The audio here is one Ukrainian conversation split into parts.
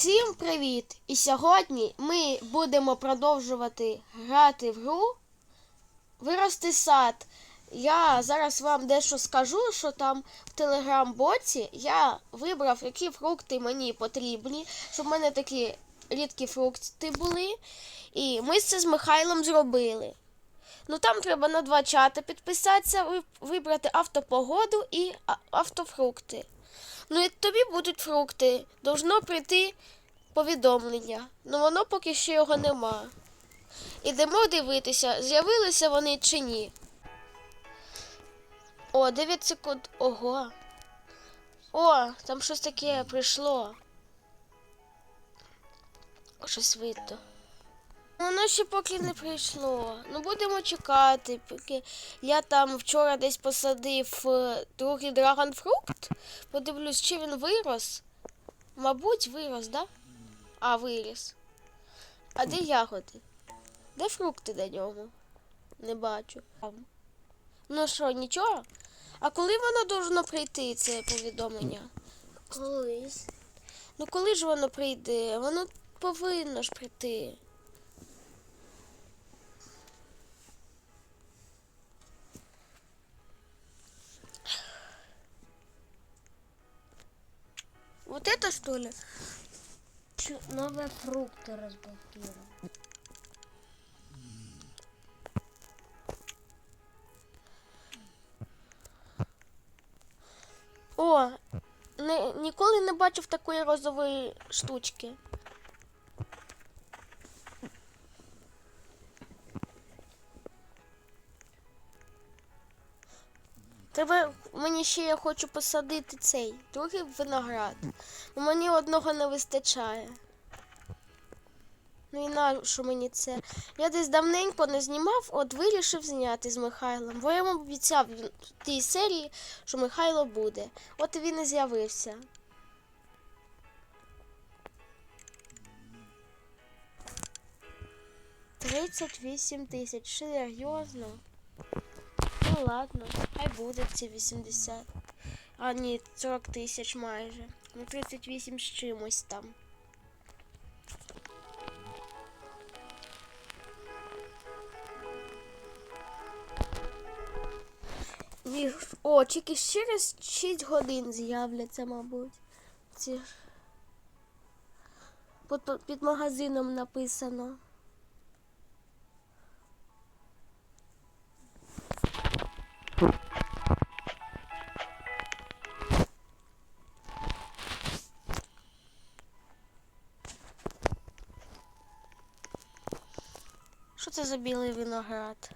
Всім привіт! І сьогодні ми будемо продовжувати грати в гру Вирости сад. Я зараз вам дещо скажу, що там в телеграм-боті я вибрав, які фрукти мені потрібні, щоб в мене такі рідкі фрукти були. І ми це з Михайлом зробили. Ну там треба на два чати підписатися, вибрати автопогоду і автофрукти. Ну і тобі будуть фрукти. Должно прийти повідомлення. Ну воно поки що його нема. Ідемо дивитися, з'явилися вони чи ні. О, 9 секунд. Ого. О, там щось таке прийшло. Щось видно. Воно ще поки не прийшло. Ну будемо чекати, поки я там вчора десь посадив е, другий драгонфрукт. Подивлюсь, чи він вирос. Мабуть, вирос, да? А, виріс. А де ягоди? Де фрукти на ньому? Не бачу. Ну що, нічого? А коли воно должно прийти, це повідомлення? Колись. Ну коли ж воно прийде? Воно повинно ж прийти. Вот это что ли? Чу- Новые фрукты разблокировал. О, не, ніколи не бачив такої розової штучки. Треба мені ще я хочу посадити цей другий виноград. бо Мені одного не вистачає. Ну і на що мені це? Я десь давненько не знімав, от вирішив зняти з Михайлом. Бо я йому обіцяв в тій серії, що Михайло буде. От він і з'явився. Тридцять вісім тисяч. Серйозно? Ну ладно, хай буде ці 80. А ні, 40 тисяч майже. Ну 38 з чимось там. О, тільки через 6 годин з'являться, мабуть. Ці. Під, магазином написано. Що це за білий виноград?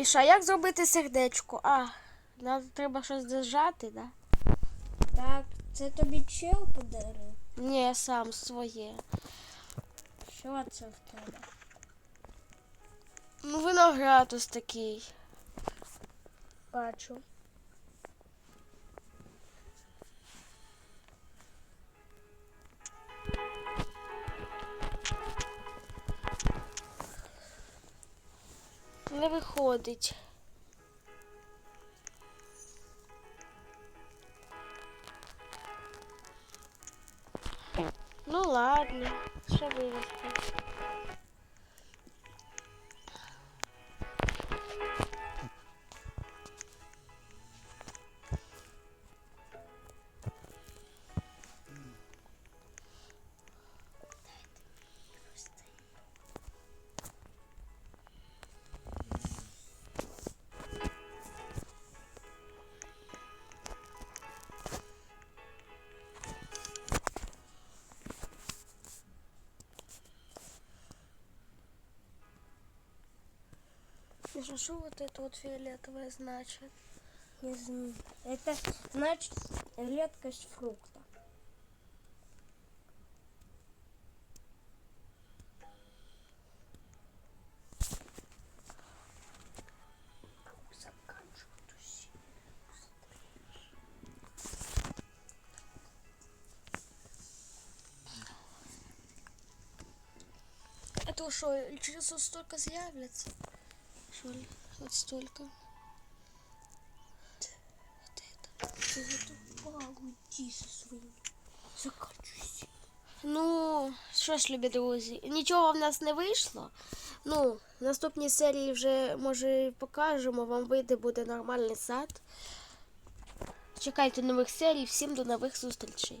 Міша, як зробити сердечко? А, нам треба щось держати, да? Так, це тобі чел подарив? Ні, я сам своє. Що це в тебе? Ну, виноград ось такий. Бачу. Не виходить. Ну ладно, ще виросте. Слушай, что вот это вот фиолетовое значит? Не знаю. Это значит редкость фрукта. Это что через столько заявляться? Що ли? От столько. Ти задовбала уйди зі своїм. Закачуйся. Ну, що ж, любі друзі, нічого в нас не вийшло. Ну, в наступній серії вже, може, покажемо, вам вийде буде нормальний сад. Чекайте нових серій, всім до нових зустрічей.